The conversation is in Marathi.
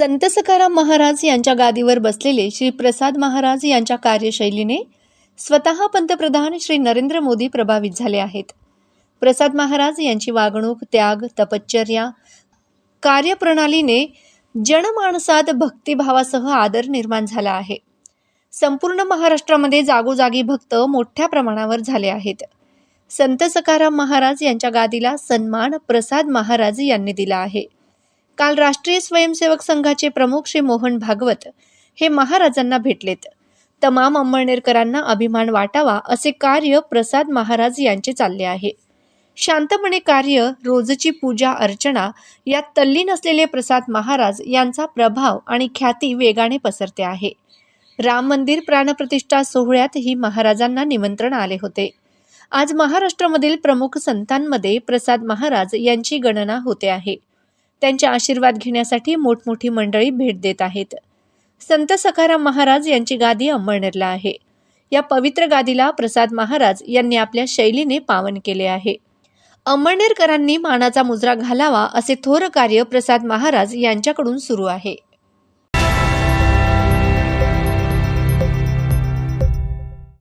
संत सखाराम महाराज यांच्या गादीवर बसलेले श्री प्रसाद महाराज यांच्या कार्यशैलीने स्वतः पंतप्रधान श्री नरेंद्र मोदी प्रभावित झाले आहेत. प्रसाद महाराज यांची वागणूक त्याग तपश्चर्या कार्यप्रणालीने जनमानसात भक्तिभावासह आदर निर्माण झाला आहे. संपूर्ण महाराष्ट्रामध्ये जागोजागी भक्त मोठ्या प्रमाणावर झाले आहेत. संत सखाराम महाराज यांच्या गादीला सन्मान प्रसाद महाराज यांनी दिला आहे. काल राष्ट्रीय स्वयंसेवक संघाचे प्रमुख श्री मोहन भागवत हे महाराजांना भेटलेत. तमाम अंमळनेरकरांना अभिमान वाटावा असे कार्य प्रसाद महाराज यांचे चालले आहे. शांतपणे कार्य रोजची पूजा अर्चना यात तल्लीन असलेले प्रसाद महाराज यांचा प्रभाव आणि ख्याती वेगाने पसरते आहे. राम मंदिर प्राणप्रतिष्ठा सोहळ्यात ही महाराजांना निमंत्रण आले होते. आज महाराष्ट्रामधील प्रमुख संतांमध्ये प्रसाद महाराज यांची गणना होते आहे. त्यांचे आशीर्वाद घेण्यासाठी मोठमोठी मंडळी भेट देत आहेत. संत सखाराम महाराज यांची गादी अंमळनेरला आहे. या पवित्र गादीला प्रसाद महाराज यांनी आपल्या शैलीने पावन केले आहे. अंमळनेरकरांनी मानाचा मुजरा घालावा असे थोर कार्य प्रसाद महाराज यांच्याकडून सुरू आहे.